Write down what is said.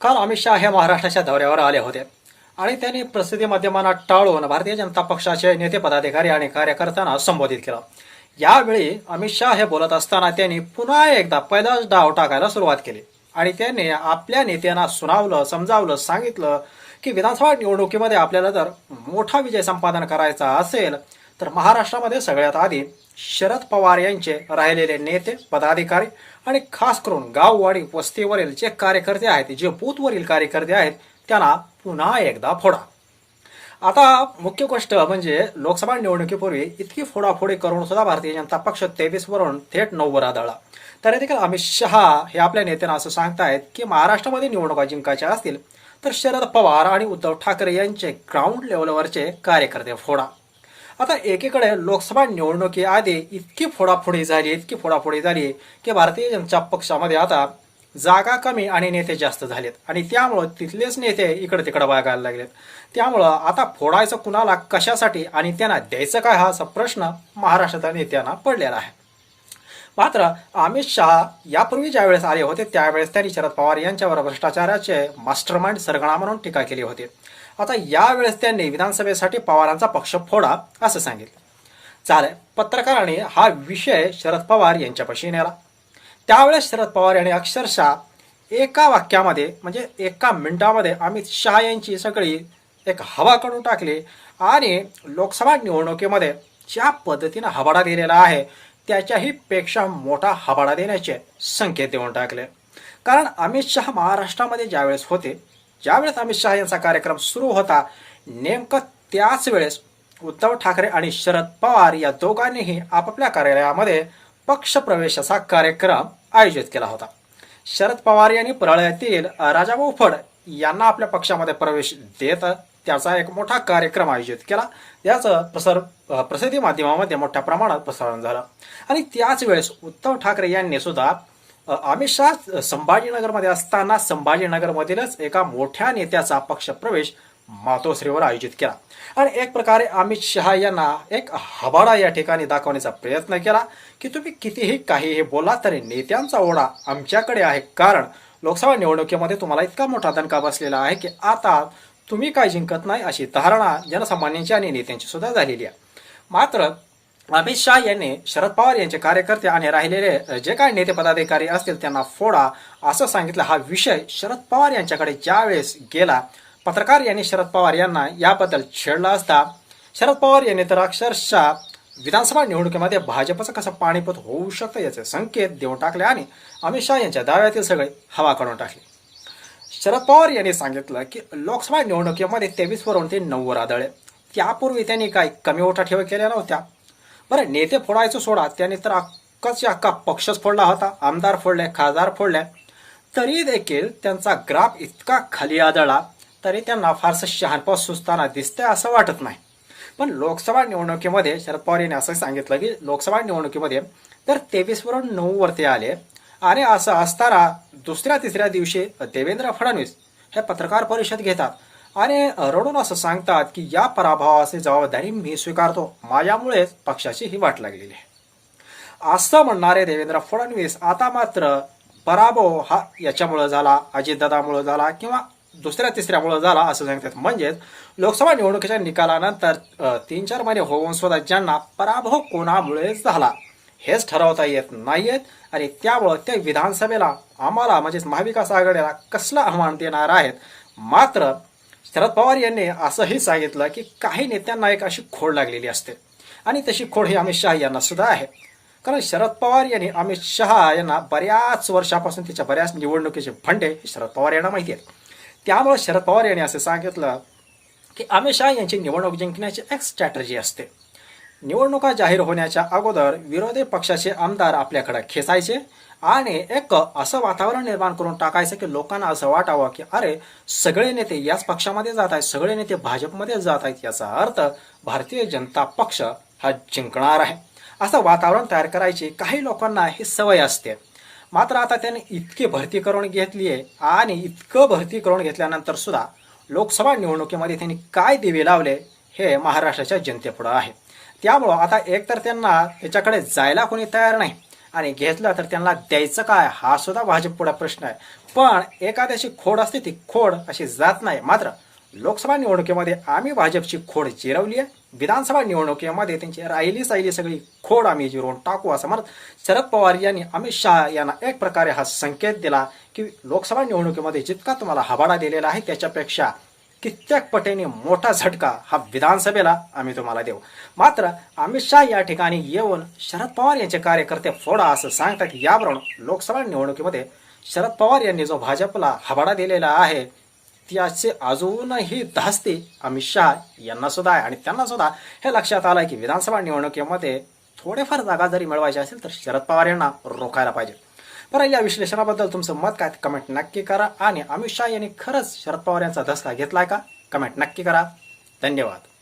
काल अमित शहा हे महाराष्ट्राच्या दौऱ्यावर आले होते. आणि त्यांनी प्रसिद्धी माध्यमांना टाळून भारतीय जनता पक्षाचे नेते पदाधिकारी आणि कार्यकर्त्यांना संबोधित केलं. यावेळी अमित शहा हे बोलत असताना त्यांनी पुन्हा एकदा पहिलाच डाव टाकायला सुरुवात केली. आणि त्यांनी आपल्या नेत्यांना सुनावलं समजावलं सांगितलं की विधानसभा निवडणुकीमध्ये आपल्याला जर मोठा विजय संपादन करायचा असेल तर महाराष्ट्रामध्ये सगळ्यात आधी शरद पवार यांचे राहिलेले नेते पदाधिकारी आणि खास करून गाववाडी वस्तीवरील जे कार्यकर्ते आहेत जे बूथवरील कार्यकर्ते आहेत त्यांना पुन्हा एकदा फोडा. आता मुख्य गोष्ट म्हणजे लोकसभा निवडणुकीपूर्वी इतकी फोडाफोडी करून सुद्धा भारतीय जनता पक्ष तेवीस वरून थेट नऊवर आदळला तरी देखील अमित शहा हे आपल्या नेत्यांना असं सांगतायत की महाराष्ट्रामध्ये निवडणुका जिंकायच्या असतील तर शरद पवार आणि उद्धव ठाकरे यांचे ग्राउंड लेवलवरचे कार्यकर्ते फोडा. आता एकीकडे लोकसभा निवडणुकीआधी इतकी फोडाफोडी झाली इतकी फोडाफोडी झाली की भारतीय जनता पक्षामध्ये आता जागा कमी आणि नेते जास्त झालेत. आणि त्यामुळं तिथलेच नेते इकडे तिकडे वागायला लागलेत. त्यामुळं आता फोडायचं कुणाला कशासाठी आणि त्यांना द्यायचं काय हा असा प्रश्न महाराष्ट्रातल्या नेत्यांना पडलेला आहे. मात्र अमित शहा यापूर्वी ज्यावेळेस आले होते त्यावेळेस त्यांनी शरद पवार यांच्यावर भ्रष्टाचाराचे मास्टरमाइंड सरगणा म्हणून टीका केली होती. आता यावेळेस त्यांनी विधानसभेसाठी पवारांचा पक्ष फोडा असं सांगितलं. चालेल पत्रकारांनी हा विषय शरद पवार यांच्यापाशी नेला. त्यावेळेस शरद पवार यांनी अक्षरशः एका वाक्यामध्ये म्हणजे एका मिनिटामध्ये अमित शहा यांची सगळी एक हवा काढून टाकली आणि लोकसभा निवडणुकीमध्ये ज्या पद्धतीनं हवाडा दिलेला आहे त्याच्याही पेक्षा मोठा हवाडा देण्याचे संकेत देऊन टाकले. कारण अमित शहा महाराष्ट्रामध्ये ज्यावेळेस होते ज्यावेळेस अमित शहा यांचा कार्यक्रम सुरू होता नेमकं त्याच वेळेस उद्धव ठाकरे आणि शरद पवार या दोघांनीही आपापल्या कार्यालयामध्ये पक्षप्रवेशाचा कार्यक्रम आयोजित केला होता. शरद पवार यांनी परळ्यातील राजाभाऊ फड यांना आपल्या पक्षामध्ये प्रवेश देत त्याचा एक मोठा कार्यक्रम आयोजित केला. याचं प्रसार प्रसिद्धी माध्यमामध्ये मोठ्या प्रमाणात प्रसारण झालं. आणि त्याच वेळेस उद्धव ठाकरे यांनी सुद्धा अमित शहा संभाजीनगरमध्ये असताना संभाजीनगरमधीलच एका मोठ्या नेत्याचा पक्षप्रवेश मातोश्रीवर आयोजित केला. आणि एक प्रकारे अमित शहा यांना एक हवाडा या ठिकाणी दाखवण्याचा प्रयत्न केला की तुम्ही कितीही काहीही बोला तरी नेत्यांचा ओढा आमच्याकडे आहे. कारण लोकसभा निवडणुकीमध्ये तुम्हाला इतका मोठा दणका बसलेला आहे की आता तुम्ही काय जिंकत नाही अशी धारणा जनसामान्यांची आणि नेत्यांची सुद्धा झालेली आहे. मात्र अमित शहा यांनी शरद पवार यांचे कार्यकर्ते आणि राहिलेले जे काही नेते पदाधिकारी असतील त्यांना फोडा असं सांगितलं. हा विषय शरद पवार यांच्याकडे ज्यावेळेस गेला पत्रकार यांनी शरद पवार यांना याबद्दल छेडला असता शरद पवार यांनी तर अक्षरशः विधानसभा निवडणुकीमध्ये भाजपचं कसं पाणीपत होऊ शकतं याचे संकेत देऊन टाकले आणि अमित शाह यांच्या दाव्यातील सगळे हवा काढून टाकले. शरद पवार यांनी सांगितलं की लोकसभा निवडणुकीमध्ये तेवीस वरून ते नऊवर आदळले त्यापूर्वी त्यांनी काही कमी ओटा ठेव केल्या नव्हत्या. बरं नेते फोडायचं सोडा त्याने तर अक्काच्या अक्का पक्षच फोडला होता आमदार फोडले खासदार फोडले. तरी देखील त्यांचा ग्राफ इतका खाली आदळला तरी त्यांना फारसं शहाणपा सुचताना दिसतंय असं वाटत नाही. पण लोकसभा निवडणुकीमध्ये शरद पवार यांनी असं सांगितलं की लोकसभा निवडणुकीमध्ये तर तेवीसवरून नऊ वरती आले आणि असं असताना दुसऱ्या तिसऱ्या दिवशी देवेंद्र फडणवीस हे पत्रकार परिषद घेतात आणि रडून असं सांगतात की या पराभवाची जबाबदारी मी स्वीकारतो. माझ्यामुळेच पक्षाची ही वाट लागलेली आहे. असं म्हणणारे देवेंद्र फडणवीस आता मात्र पराभव हा याच्यामुळं झाला अजितदादामुळे झाला किंवा दुसऱ्या तिसऱ्यामुळं झाला असं सांगतात. म्हणजेच लोकसभा निवडणुकीच्या निकालानंतर तीन चार महिने होऊन स्वतः ज्यांना पराभव कोणामुळे झाला हेच ठरवता येत नाहीयेत आणि त्यामुळं त्या विधानसभेला आम्हाला म्हणजेच महाविकास आघाडीला कसलं आव्हान देणार आहेत? मात्र शरद पवार यांनी असंही सांगितलं की काही नेत्यांना एक अशी खोड लागलेली असते. आणि तशी खोड ही अमित शहा यांना सुद्धा आहे. कारण शरद पवार यांनी अमित शहा यांना बऱ्याच वर्षापासून तिच्या बऱ्याच निवडणुकीचे फंडे हे शरद पवार यांना माहिती आहेत. त्यामुळे शरद पवार यांनी असं सांगितलं की अमित शहा यांची निवडणूक जिंकण्याची एक स्ट्रॅटर्जी असते. निवडणुका जाहीर होण्याच्या अगोदर विरोधी पक्षाचे आमदार आपल्याकडे खेचायचे आणि एक असं वातावरण निर्माण करून टाकायचं की लोकांना असं वाटावं की अरे सगळे नेते याच पक्षामध्ये जात आहेत सगळे नेते भाजपमध्ये जात आहेत याचा अर्थ भारतीय जनता पक्ष हा जिंकणार आहे. असं वातावरण तयार करायची काही लोकांना ही सवय असते. मात्र आता त्यांनी इतकी भरती करून घेतली आहे आणि इतकं भरती करून घेतल्यानंतर सुद्धा लोकसभा निवडणुकीमध्ये त्यांनी काय दिवे लावले हे महाराष्ट्राच्या जनतेपुढं आहे. त्यामुळं आता एकतर त्यांना त्याच्याकडे जायला कोणी तयार नाही आणि घेतलं तर त्यांना द्यायचं काय? हा सुद्धा भाजप पुढा प्रश्न आहे. पण एखाद्याची खोड असते ती खोड अशी जात नाही. मात्र लोकसभा निवडणुकीमध्ये आम्ही भाजपची खोड जिरवली आहे. विधानसभा निवडणुकीमध्ये त्यांची राहिली साहिली सगळी खोड आम्ही जिरवून टाकू असं म्हणत शरद पवार यांनी अमित शहा यांना एक प्रकारे हा संकेत दिला की लोकसभा निवडणुकीमध्ये जितका तुम्हाला हबाडा दिलेला आहे त्याच्यापेक्षा कित्येक पटीने मोठा झटका हा विधानसभेला आम्ही तुम्हाला देऊ. मात्र अमित शहा या ठिकाणी येऊन शरद पवार यांचे कार्यकर्ते फोडा असं सांगतात यावरून लोकसभा निवडणुकीमध्ये शरद पवार यांनी जो भाजपला हवाडा दिलेला आहे त्याचे अजूनही धास्ती अमित शहा यांना सुद्धा आहे. आणि त्यांना सुद्धा हे लक्षात आलं की विधानसभा निवडणुकीमध्ये थोडेफार जागा जरी मिळवायची असेल तर शरद पवार यांना रोखायला पाहिजे. बरं या विश्लेषणाबद्दल तुमचं मत काय? कमेंट नक्की करा. आणि अमित शहा यांनी खरंच शरद पवार यांचा धसका घेतलाय का? कमेंट नक्की करा. धन्यवाद.